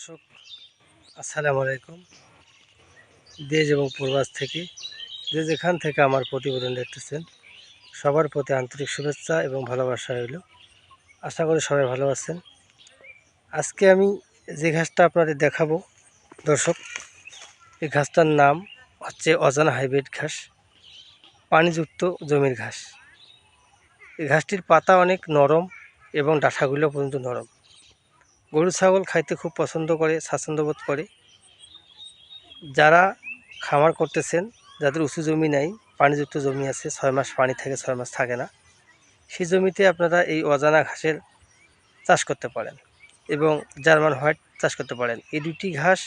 দর্শক, আসসালামু আলাইকুম। দেশ এবং পূর্বাস থেকে, যে যেখান থেকে আমার প্রতিবেদন দেখতেছেন, সবার প্রতি আন্তরিক শুভেচ্ছা এবং ভালোবাসা রইল। আশা করি সবাই ভালো আছেন। আজকে আমি যে ঘাসটা আপনাদের দেখাবো, দর্শক, এই ঘাসটার নাম হচ্ছে অজানা হাইব্রিড ঘাস, পানিযুক্ত জমির ঘাস। এই ঘাসটির পাতা অনেক নরম এবং ডাঁটাগুলো পর্যন্ত নরম। গরু, ছাগল খাইতে খুব পছন্দ করে, স্বাচ্ছন্দ্যবোধ করে। যারা খামার করতেছেন, যাদের উঁচু জমি নাই, পানিযুক্ত জমি আছে, ছয় মাস পানি থাকে ছয় মাস থাকে না, সেই জমিতে আপনারা এই অজানা ঘাসের চাষ করতে পারেন এবং জার্মান হোয়াইট চাষ করতে পারেন। এই দুটি ঘাস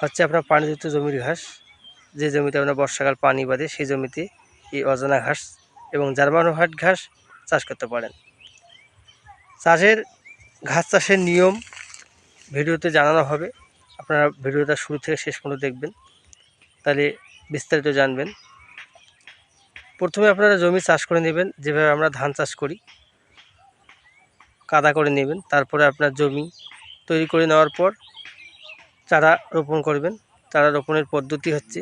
হচ্ছে আপনার পানিযুক্ত জমির ঘাস। যে জমিতে আপনার বর্ষাকাল পানি বাঁধে, সেই জমিতে এই অজানা ঘাস এবং জার্মান হোয়াইট ঘাস চাষ করতে পারেন। চাষের ঘাস চাষের নিয়ম ভিডিওতে জানানো হবে। আপনারা ভিডিওটা শুরু থেকে শেষ পর্যন্ত দেখবেন। তাহলে বিস্তারিত জানবেন। প্রথমে আপনারা জমি চাষ করে নেবেন, যেভাবে আমরা ধান চাষ করি। কাদা করে নেবেন, তারপরে আপনার জমি তৈরি করে নেওয়ার পর চারা রোপণ করবেন। চারা রোপণের পদ্ধতি হচ্ছে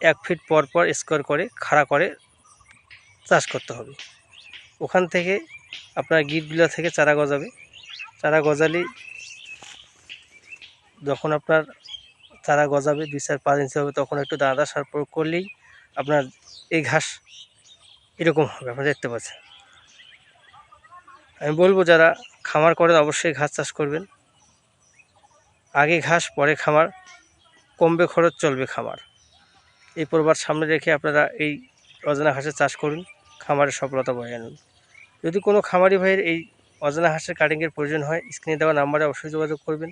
এক ফিট পর পর স্কোয়ার করে, খাড়া করে চাষ করতে হবে। ওখান থেকে আপনার গিটগুলো থেকে চারা গজাবে। চারা গজালে যখন আপনার চারা গজাবে, দুই চার পাঁচ ইঞ্চি হবে, তখন একটু দাঁদা সার প্রয়োগ করলেই আপনার এই ঘাস এরকম হবে, আপনারা দেখতে পাচ্ছেন। আমি বলব, যারা খামার করেন অবশ্যই ঘাস চাষ করবেন। আগে ঘাস, পরে খামার, কমবে খরচ, চলবে খামার। এই পরিবার সামনে রেখে আপনারা এই অজানা ঘাসের চাষ করুন, খামারের সফলতা বয়ে আনুন যদি কোনো খামারি ভাইয়ের এই অজানা হাঁসের কাটিংয়ের প্রয়োজন হয় স্ক্রিনে দেওয়া নাম্বারে অবশ্যই যোগাযোগ করবেন।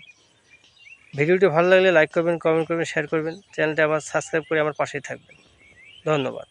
ভিডিওটি ভালো লাগলে লাইক করবেন কমেন্ট করবেন শেয়ার করবেন। চ্যানেলটা আবার সাবস্ক্রাইব করে আমার পাশেই থাকবেন। ধন্যবাদ।